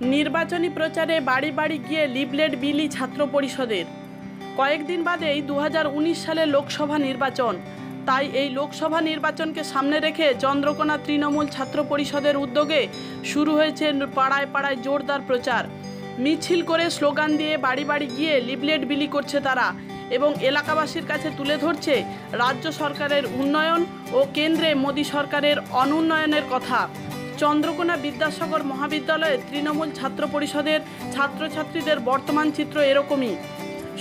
নির্বাচনী প্রচারে বাড়ি বাড়ি গিয়ে লিবলেট বিলি ছাত্র পরিষদের। কয়েকদিন বাদেই দু হাজার উনিশ সালে লোকসভা নির্বাচন। তাই এই লোকসভা নির্বাচনকে সামনে রেখে চন্দ্রকোনা তৃণমূল ছাত্র পরিষদের উদ্যোগে শুরু হয়েছে পাড়ায় পাড়ায় জোরদার প্রচার। মিছিল করে স্লোগান দিয়ে বাড়ি বাড়ি গিয়ে লিবলেট বিলি করছে তারা এবং এলাকাবাসীর কাছে তুলে ধরছে রাজ্য সরকারের উন্নয়ন ও কেন্দ্রে মোদী সরকারের অনুন্নয়নের কথা। চন্দ্রকোনা বিদ্যাসাগর মহাবিদ্যালয়ে তৃণমূল ছাত্র পরিষদের ছাত্রছাত্রীদের বর্তমান চিত্র এরকমই।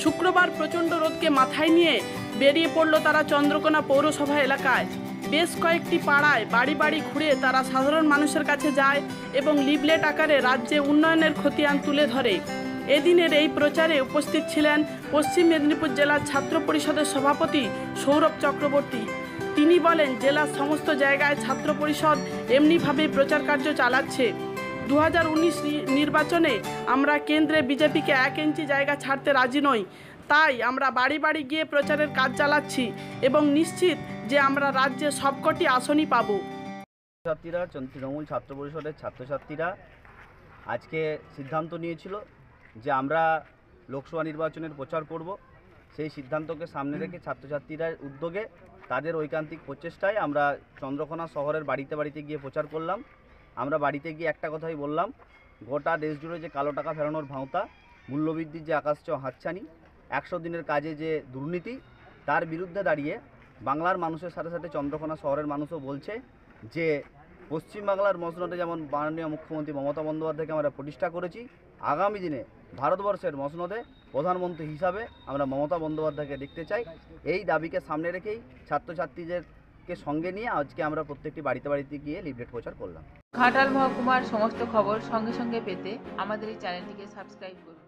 শুক্রবার প্রচণ্ড রোদকে মাথায় নিয়ে বেরিয়ে পড়ল তারা চন্দ্রকোনা পৌরসভা এলাকায়। বেশ কয়েকটি পাড়ায় বাড়ি বাড়ি ঘুরে তারা সাধারণ মানুষের কাছে যায় এবং লিবলেট আকারে রাজ্যে উন্নয়নের খতিয়ান তুলে ধরে। এদিনের এই প্রচারে উপস্থিত ছিলেন পশ্চিম মেদিনীপুর জেলার ছাত্র পরিষদের সভাপতি সৌরভ চক্রবর্তী। তিনি বলেন জেলার সমস্ত জায়গায় ছাত্র পরিষদ এমনিভাবে প্রচার কার্য চালাচ্ছে। দু হাজার উনিশ নির্বাচনে আমরা কেন্দ্রে বিজেপিকে এক ইঞ্চি জায়গা ছাড়তে রাজি নই। তাই আমরা বাড়ি বাড়ি গিয়ে প্রচারের কাজ চালাচ্ছি এবং নিশ্চিত যে আমরা রাজ্যে সবকটি আসনই পাবো। ছাত্রীরা তৃণমূল ছাত্র পরিষদের ছাত্রছাত্রীরা আজকে সিদ্ধান্ত নিয়েছিল যে আমরা লোকসভা নির্বাচনের প্রচার করব। সেই সিদ্ধান্তকে সামনে রেখে ছাত্রছাত্রীরা উদ্যোগে তাদের ঐকান্তিক প্রচেষ্টায় আমরা চন্দ্রকোনা শহরের বাড়িতে বাড়িতে গিয়ে প্রচার করলাম। আমরা বাড়িতে গিয়ে একটা কথাই বললাম, গোটা দেশ জুড়ে যে কালো টাকা ফেরানোর ভাঁওতা, মূল্যবৃদ্ধির যে আকাশচ হাতছানি, একশো দিনের কাজে যে দুর্নীতি, তার বিরুদ্ধে দাঁড়িয়ে বাংলার মানুষের সাথে সাথে চন্দ্রকোনা শহরের মানুষও বলছে যে, পশ্চিমবাংলার মসনদে যেমন মাননীয় মুখ্যমন্ত্রী মমতা বন্দ্যোপাধ্যায়কে আমরা প্রতিষ্ঠা করেছি আগামী দিনে ভারতবর্ষের মসনদে প্রধানমন্ত্রী হিসাবে আমরা মমতা বন্দ্যোপাধ্যায়কে দেখতে চাই। এই দাবিকে সামনে রেখেই ছাত্রছাত্রীদেরকে সঙ্গে নিয়ে আজকে আমরা প্রত্যেকটি বাড়িতে বাড়িতে গিয়ে লিফলেট প্রচার করলাম। ঘাটাল মহকুমার সমস্ত খবর সঙ্গে সঙ্গে পেতে আমাদের এই চ্যানেলটিকে সাবস্ক্রাইব করুন।